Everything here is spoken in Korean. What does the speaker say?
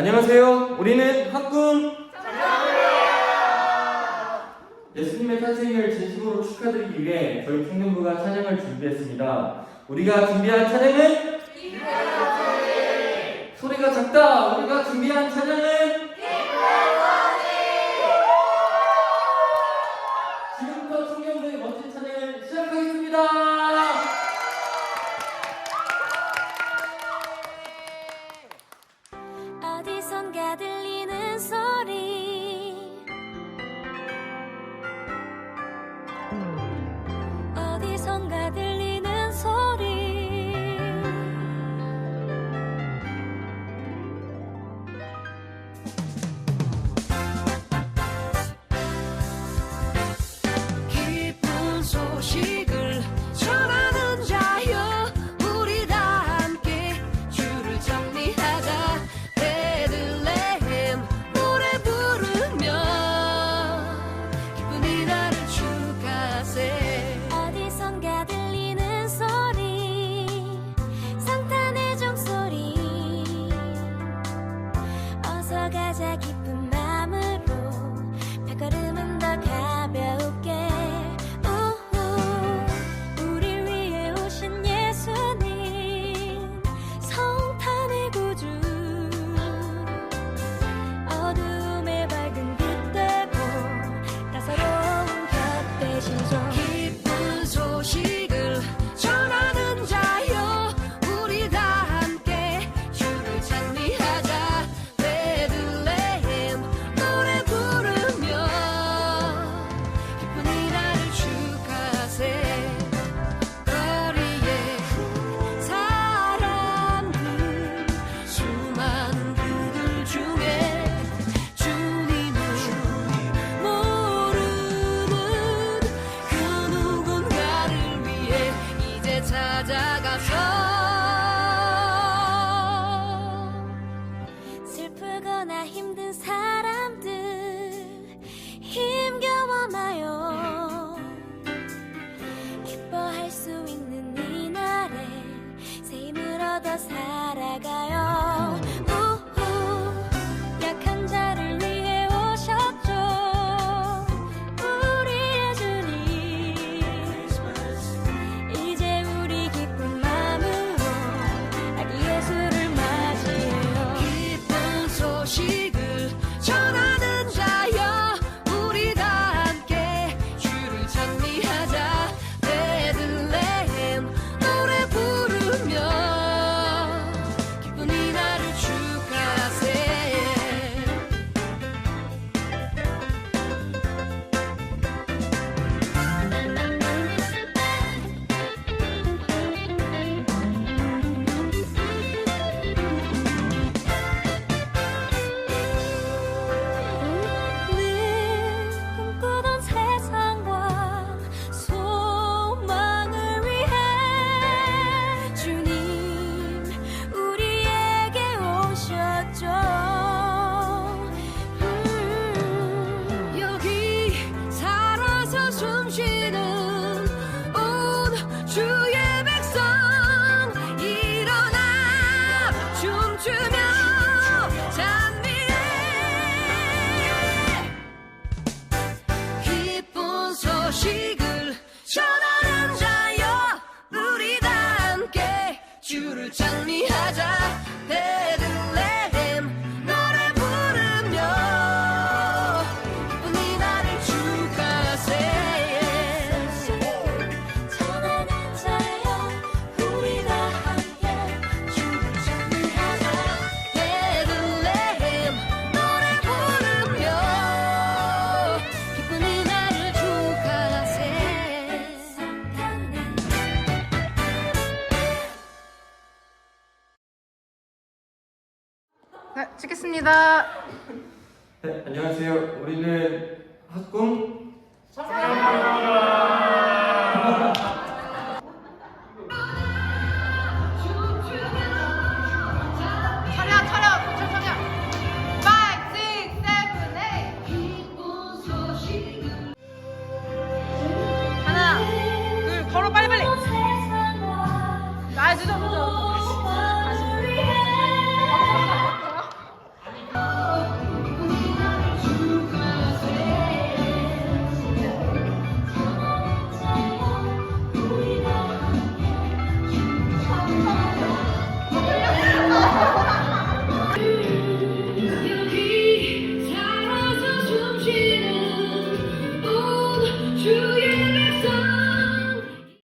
안녕하세요. 우리는 학군 예수님의 탄생을 진심으로 축하드리기 위해 저희 청년부가 찬양을 준비했습니다. 우리가 준비한 찬양은 소리가 작다. 우리가 준비한 찬양은 웃어가자 기쁜 마음으로 발걸음은 더 가볍게. 오호 우릴 위해 오신 예수님 성탄의 구주. 어둠의 밝은 빛 되고 다사로운 곁 대신 손 she 네, 찍겠습니다. 네, 안녕하세요. 우리는 학궁 사랑합니다.